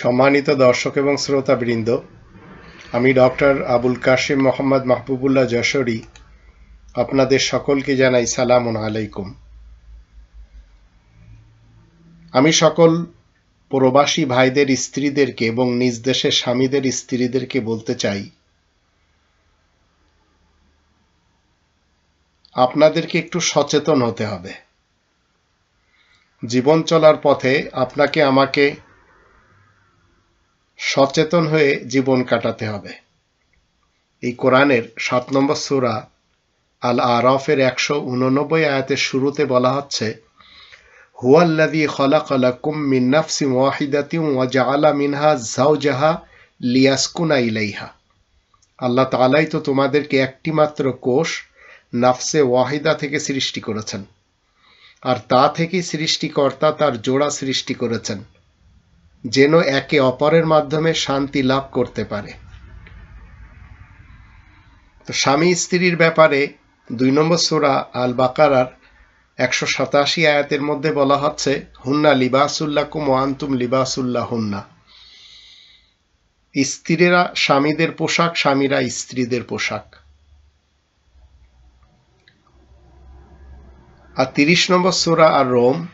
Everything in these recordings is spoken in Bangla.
সম্মানিত দর্শক এবং শ্রোতাবৃন্দ, আমি ডক্টর আবুল কাশিম মোহাম্মদ মাহবুবুল্লাহ যশোরী আপনাদের সকলকে জানাই সালাম আলাইকুম। আমি সকল প্রবাসী ভাইদের, স্ত্রীদেরকে এবং নিজ দেশের স্বামীদের, স্ত্রীদেরকে বলতে চাই, আপনাদেরকে একটু সচেতন হতে হবে। জীবন চলার পথে আপনাকে আমাকে সচেতন হয়ে জীবন কাটাতে হবে। এই কোরআনের সাত নম্বর সুরা আল আরফের একশো উননব্বই আয়াতের শুরুতে বলা হচ্ছে হুয়াল্লাদি নাফসি ওয়াহিদাতিম ওয়া জাআলা মিনহা লিয়াসকুনা ইলাইহা। আল্লাহ তাআলাই তো তোমাদেরকে একটি মাত্র কোষ নাফসে ওয়াহিদা থেকে সৃষ্টি করেছেন। আর তা থেকেই সৃষ্টিকর্তা তার জোড়া সৃষ্টি করেছেন। যেন একে অপরের মাধ্যমে শান্তি লাভ করতে পারে। তো স্বামী স্ত্রীর ব্যাপারে দুই নম্বর সুরা আল বাকারার একশো সাতাশি আয়াতের মধ্যে বলা হচ্ছে, হুন্না লিবাসুল্লাহ কুম আন্তুম লিবাসুল্লাহ হুন্না স্ত্রীরা স্বামীদের পোশাক, স্বামীরা স্ত্রীদের পোশাক। আর তিরিশ নম্বর সুরা আর রোম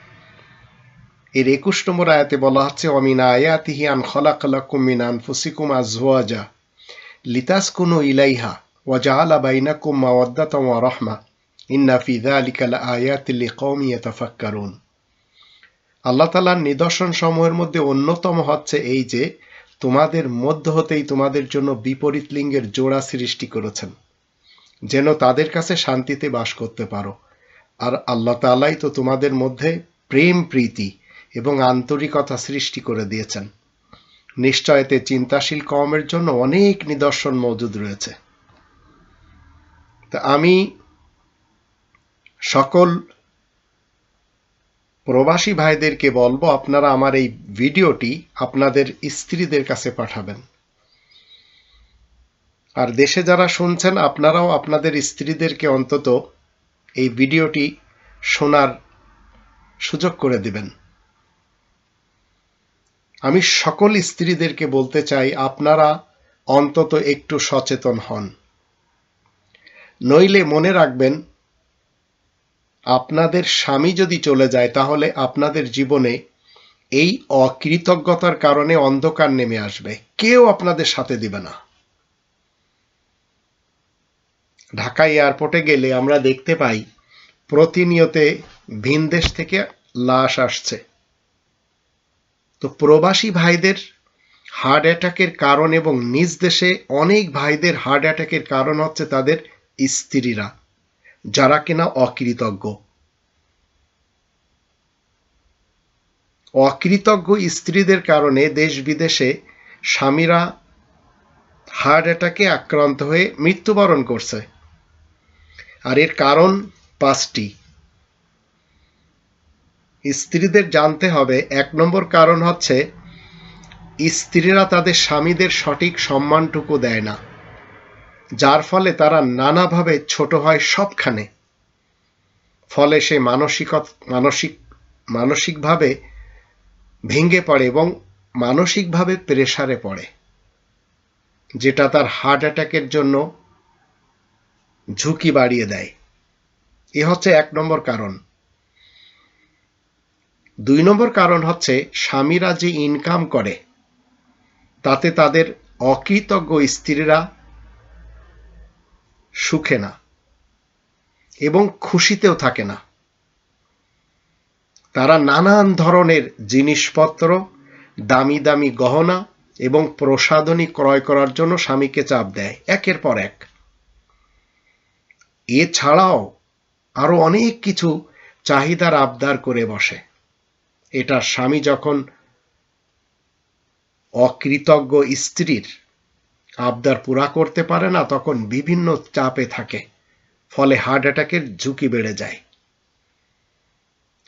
এর একুশ নম্বর আয়াতে বলা হচ্ছে, অমিন আয়াতিহি আন খলাক লাকুম মিন আনফুসিকুম আজওয়াজা লিতাসকুনু ইলাইহা ওয়া জাআলা বাইনাকুম মাওয়াদ্দাতাম ওয়া রাহমা। ইন্না ফি যালিকা লাআয়াতিল লিকাওমি আল্লাহ তাআলার নিদর্শন সমূহের মধ্যে অন্যতম হচ্ছে এই যে, তোমাদের মধ্য হতেই তোমাদের জন্য বিপরীত লিঙ্গের জোড়া সৃষ্টি করেছেন। যেন তাদের কাছে শান্তিতে বাস করতে পারো। আর আল্লাহ তাআলাই তো তোমাদের মধ্যে প্রেম প্রীতি এবং আন্তরিকতা সৃষ্টি করে দিয়েছেন। নিশ্চয় এতে চিন্তাশীল কমের জন্য অনেক নিদর্শন মজুদ রয়েছে। তা আমি সকল প্রবাসী ভাইদেরকে বলব, আপনারা আমার এই ভিডিওটি আপনাদের স্ত্রীদের কাছে পাঠাবেন। আর দেশে যারা শুনছেন, আপনারাও আপনাদের স্ত্রীদেরকে অন্তত এই ভিডিওটি শোনার সুযোগ করে দিবেন। আমি সকল স্ত্রীদেরকে বলতে চাই, আপনারা অন্তত একটু সচেতন হন। নইলে মনে রাখবেন, আপনাদের স্বামী যদি চলে যায়, তাহলে আপনাদের জীবনে এই অকৃতজ্ঞতার কারণে অন্ধকার নেমে আসবে। কেউ আপনাদের সাথে দিবে না। ঢাকা এয়ারপোর্টে গেলে আমরা দেখতে পাই, প্রতিনিয়তে ভিন দেশ থেকে লাশ আসছে। তো প্রবাসী ভাইদের হার্ট অ্যাটাকের কারণ এবং নিজ দেশে অনেক ভাইদের হার্ট অ্যাটাকের কারণ হচ্ছে তাদের স্ত্রীরা, যারা কিনা অকৃতজ্ঞ। অকৃতজ্ঞ স্ত্রীদের কারণে দেশ বিদেশে স্বামীরা হার্ট অ্যাটাকে আক্রান্ত হয়ে মৃত্যুবরণ করছে। আর এর কারণ পাঁচটি। স্ত্রীদের জানতে হবে, এক নম্বর কারণ হচ্ছে, স্ত্রীরা তাদের স্বামীদের সঠিক সম্মানটুকু দেয় না, যার ফলে তারা নানাভাবে ছোট হয় সবখানে। ফলে সে মানসিক মানসিক, মানসিকভাবে ভেঙে পড়ে এবং মানসিকভাবে প্রেসারে পড়ে, যেটা তার হার্ট অ্যাটাকের জন্য ঝুঁকি বাড়িয়ে দেয়। এ হচ্ছে এক নম্বর কারণ। দুই নম্বর কারণ হচ্ছে স্বামীরা যে ইনকাম করে, তাতে তাদের অকৃতজ্ঞ স্ত্রীরা সুখে না এবং খুশিতেও থাকে না। তারা নানান ধরনের জিনিসপত্র, দামি দামি গহনা এবং প্রসাধনী ক্রয় করার জন্য স্বামীকে চাপ দেয়, একের পর এক। এছাড়াও আরও অনেক কিছু চাহিদার আবদার করে বসে। এটা স্বামী যখন অকৃতজ্ঞ স্ত্রীর আবদার পুরা করতে পারে না, তখন বিভিন্ন চাপে থাকে, ফলে হার্ট অ্যাটাকের ঝুঁকি বেড়ে যায়।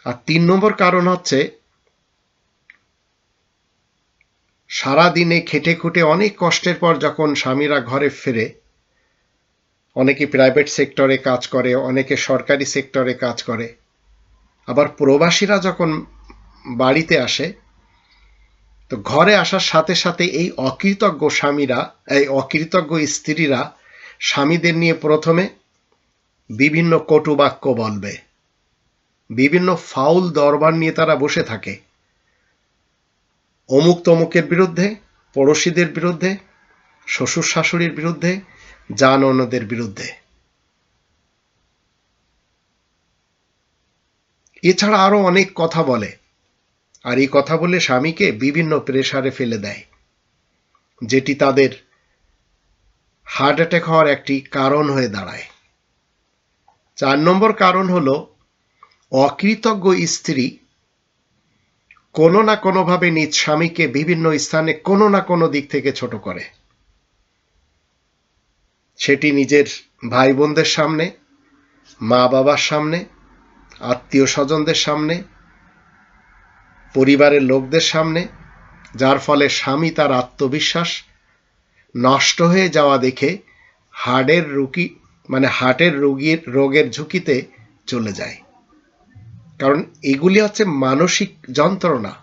আর তিন নম্বর কারণ হচ্ছে সারা দিনে খেটে খুঁটে অনেক কষ্টের পর যখন স্বামীরা ঘরে ফেরে, অনেকে প্রাইভেট সেক্টরে কাজ করে, অনেকে সরকারি সেক্টরে কাজ করে, আবার প্রবাসীরা যখন বাড়িতে আসে, তো ঘরে আসার সাথে সাথে এই অকৃতজ্ঞ স্বামীরা, এই অকৃতজ্ঞ স্ত্রীরা স্বামীদের নিয়ে প্রথমে বিভিন্ন কটু বাক্য বলবে। বিভিন্ন ফাউল দরবার নিয়ে তারা বসে থাকে। অমুক তমুকের বিরুদ্ধে, পড়োশীদের বিরুদ্ধে শ্বশুর শাশুড়ির বিরুদ্ধে জান অন্যদের বিরুদ্ধে। এছাড়া আরও অনেক কথা বলে। আর এই কথা বলে স্বামীকে বিভিন্ন প্রেসারে ফেলে দেয়, যেটি তাদের হার্ট অ্যাটাক হওয়ার একটি কারণ হয়ে দাঁড়ায়। চার নম্বর কারণ হল, অকৃতজ্ঞ স্ত্রী কোনো না কোনোভাবে নিজ স্বামীকে বিভিন্ন স্থানে কোনো না কোনো দিক থেকে ছোট করে। সেটি নিজের ভাই বোনদের সামনে মা বাবার সামনে আত্মীয় স্বজনদের সামনে পরিবারের লোকদের সামনে, যার ফলে স্বামী তার আত্মবিশ্বাস নষ্ট হয়ে যাওয়া দেখে হার্টের রুগী মানে হার্টের রোগীর, রোগের ঝুঁকিতে চলে যায়। কারণ এগুলি হচ্ছে মানসিক যন্ত্রণা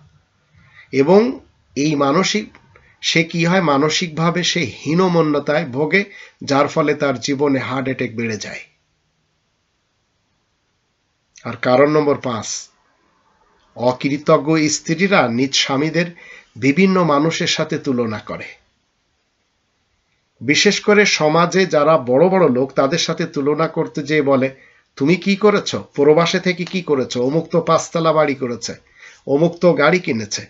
এবং এই মানসিক, সে কি হয়, মানসিকভাবে সে হীনমন্যতায় ভোগে, যার ফলে তার জীবনে হার্ট অ্যাটাক বেড়ে যায়। আর কারণ নম্বর পাঁচ অকৃতজ্ঞ স্ত্রীরা নিজ স্বামীদের বিভিন্ন মানুষের সাথে তুলনা করে। বিশেষ করে সমাজে যারা বড় বড় লোক, তাদের সাথে তুলনা করতে যেয়ে বলে, তুমি কি করেছ? প্রবাসে থেকে কি করেছ? অমুক তো পাঁচতলা বাড়ি করেছে, অমুক তো গাড়ি কিনেছে,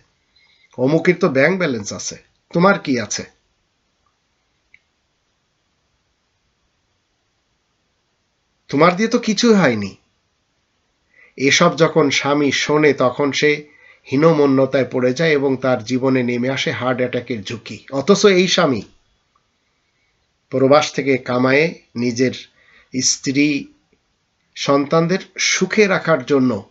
অমুকের তো ব্যাংক ব্যালেন্স আছে, তোমার কি আছে? তোমার দিয়ে তো কিছুই হয়নি। এসব যখন স্বামী শোনে, তখন সে হীনমন্যতায় পড়ে যায় এবং তার জীবনে নেমে আসে হার্ট অ্যাটাকের ঝুঁকি। অথচ এই স্বামী প্রবাস থেকে কামায়ে নিজের স্ত্রী, সন্তানদের সুখে রাখার জন্য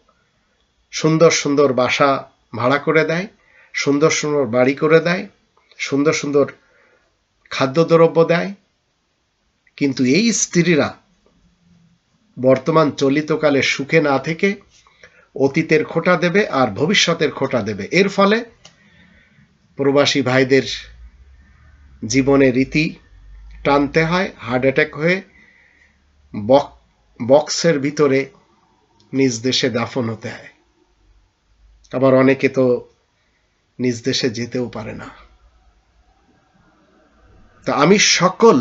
সুন্দর সুন্দর বাসা ভাড়া করে দেয়, সুন্দর সুন্দর বাড়ি করে দেয়, সুন্দর সুন্দর খাদ্যদ্রব্য দেয়। কিন্তু এই স্ত্রীরা বর্তমান চলিতকালে সুখে না থেকে অতীতের খোটা দেবে আর ভবিষ্যতের খোটা দেবে। এর ফলে প্রবাসী ভাইদের জীবনে রীতি টানতে হয়, হার্ট অ্যাটাক হয়ে বক্সের ভিতরে নিজ দেশে দাফন হতে হয়। আবার অনেকে তো নিজ দেশে যেতেও পারে না। তা আমি সকল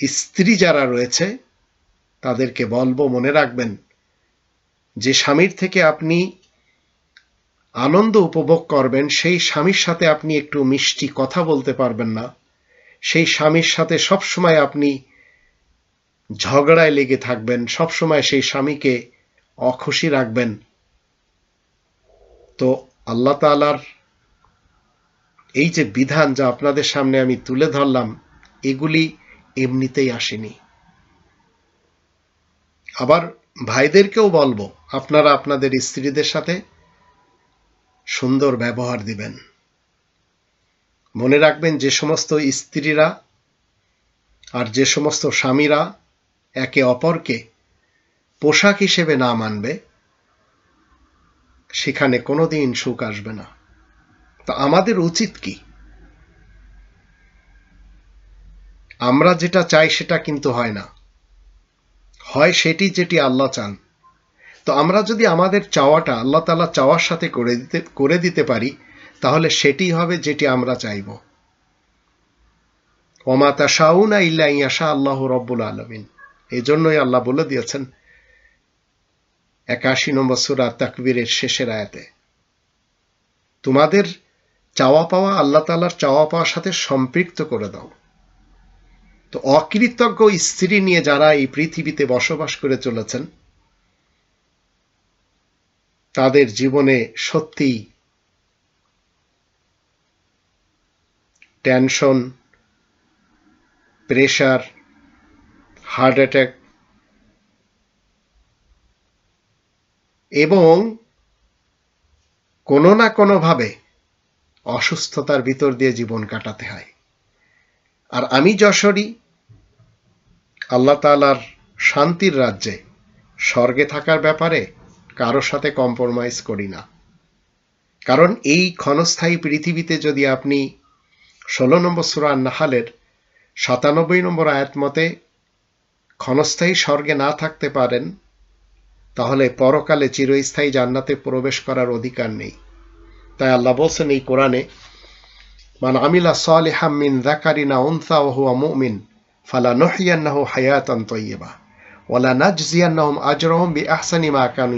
স্ত্রী যারা রয়েছে, তাদেরকে বলব, মনে রাখবেন যে স্বামীর থেকে আপনি আনন্দ উপভোগ করবেন, সেই স্বামীর সাথে আপনি একটু মিষ্টি কথা বলতে পারবেন না। সেই স্বামীর সাথে সবসময় আপনি ঝগড়ায় লেগে থাকবেন, সবসময় সেই স্বামীকে অখুশি রাখবেন। তো আল্লাহ তালার এই যে বিধান যা আপনাদের সামনে আমি তুলে ধরলাম, এগুলি এমনিতেই আসেনি। আবার ভাইদেরকেও বলব, আপনারা আপনাদের স্ত্রীদের সাথে সুন্দর ব্যবহার দিবেন। মনে রাখবেন যে সমস্ত স্ত্রীরা আর যে সমস্ত স্বামীরা একে অপরকে পোশাক হিসেবে না মানবে, সেখানে কোনোদিন সুখ আসবে না। তা আমাদের উচিত কি? আমরা যেটা চাই সেটা কিন্তু হয় না। হয় সেটি যেটি আল্লাহ চান। তো আমরা যদি আমাদের চাওয়াটা আল্লাহ তালা চাওয়ার সাথে করে দিতে করে দিতে পারি, তাহলে সেটি হবে যেটি আমরা চাইব। অমাতা শাউনা ইল্লা ইয়াশা আল্লাহ রব্বুল আলমিন। এই জন্যই আল্লাহ বলে দিয়েছেন একাশি নম্বর সুরা তাকবীরের শেষের আয়াতে, তোমাদের চাওয়া পাওয়া আল্লাহ তালার চাওয়া পাওয়ার সাথে সম্পৃক্ত করে দাও। তো অকৃতজ্ঞ স্ত্রী নিয়ে যারা এই পৃথিবীতে বসবাস করে চলেছেন, তাদের জীবনে সত্যি টেনশন, প্রেশার, হার্ট অ্যাটাক এবং কোনো না কোনোভাবে অসুস্থতার ভিতর দিয়ে জীবন কাটাতে হয়। আর আমি যশোরী, আল্লাহ তালার শান্তির রাজ্যে, স্বর্গে থাকার ব্যাপারে কারোর সাথে কম্প্রোমাইজ করি না। কারণ এই ক্ষণস্থায়ী পৃথিবীতে যদি আপনি ষোলো নম্বর সুরা নাহালের সাতানব্বই নম্বর আয়াত মতে ক্ষণস্থায়ী স্বর্গে না থাকতে পারেন, তাহলে পরকালে চিরস্থায়ী জান্নাতে প্রবেশ করার অধিকার নেই। তাই আল্লাহ বলছেন এই কোরআনে মান আমিলা সালিহাম মিন যাকারিনা উনসা ওয়া হুয়া মুমিন, ফালা নুহইয়ান্নাহু হায়াতান তাইয়্যিবা ওয়ালা নাজজিয়ান্নাহুম আজরাহুম বিআহসানি মা কানু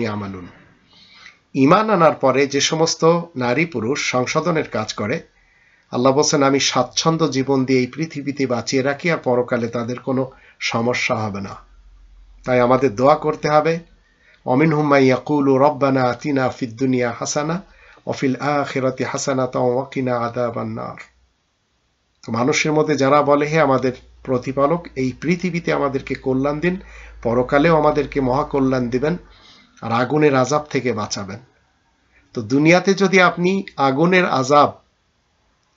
ঈমান আনার পরে যে সমস্ত নারী পুরুষ সংশোধনের কাজ করে, আল্লাহ বলছেন, আমি স্বাচ্ছন্দ্য জীবন দিয়ে এই পৃথিবীতে বাঁচিয়ে রাখি আর পরকালে তাদের কোনো সমস্যা হবে না। তাই আমাদের দোয়া করতে হবে অমিন হুম্মাই ইয়াকুল রব্বানা আতিনা ফিদ দুনিয়া হাসানা অফিল আখিরাতি মানুষের মধ্যে যারা বলে, হে আমাদের প্রতিপালক, এই পৃথিবীতে আমাদেরকে কল্যাণ দিন, পরকালেও আমাদেরকে মহাকল্যাণ দিবেন আর আগুনের আজাব থেকে বাঁচাবেন। তো দুনিয়াতে যদি আপনি আগুনের আজাব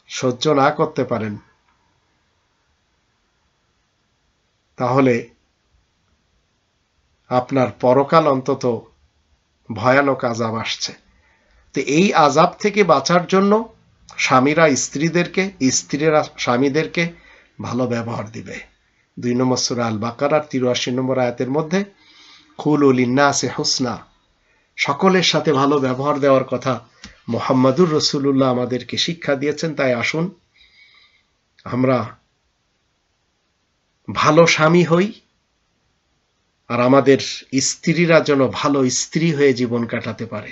সহ্য না করতে পারেন, তাহলে আপনার পরকাল অন্তত ভয়ানক আজাব আসছে। তো এই আজাব থেকে বাঁচার জন্য স্বামীরা স্ত্রীদেরকে, স্ত্রীরা স্বামীদেরকে ভালো ব্যবহার দিবে। দুই নম্বর সুরা আল বাকারার তিরাশি নম্বর আয়াতের মধ্যে খুল উলিন্নাসে হোসনা, সকলের সাথে ভালো ব্যবহার দেওয়ার কথা মোহাম্মদুর রসুল্লাহ আমাদেরকে শিক্ষা দিয়েছেন, তাই আসুন আমরা ভালো স্বামী হই আর আমাদের স্ত্রীরা যেন ভালো স্ত্রী হয়ে জীবন কাটাতে পারে।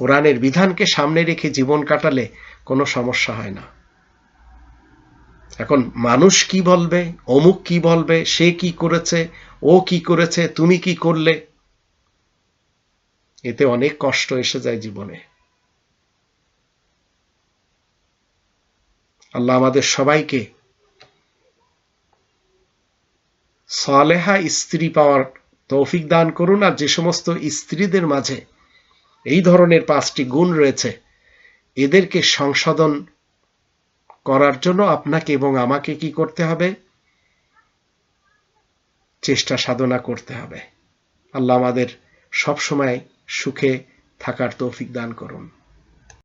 কোরআনের বিধানকে সামনে রেখে জীবন কাটালে কোনো সমস্যা হয় না। এখন মানুষ কি বলবে? অমুক কি বলবে? সে কি করেছে? ও কি করেছে? তুমি কি করলে? এতে অনেক কষ্ট এসে যায় জীবনে। আল্লাহ আমাদের সবাইকে সালেহা স্ত্রী পাওয়ার তৌফিক দান করুন, আর যে সমস্ত স্ত্রীদের মাঝে এই ধরনের পাঁচটি গুণ রয়েছে। এদেরকে সংশোধন করার জন্য আপনাকে এবং আমাকে কি করতে হবে? চেষ্টা সাধনা করতে হবে। আল্লাহ আমাদের সবসময় সুখে থাকার তৌফিক দান করুন।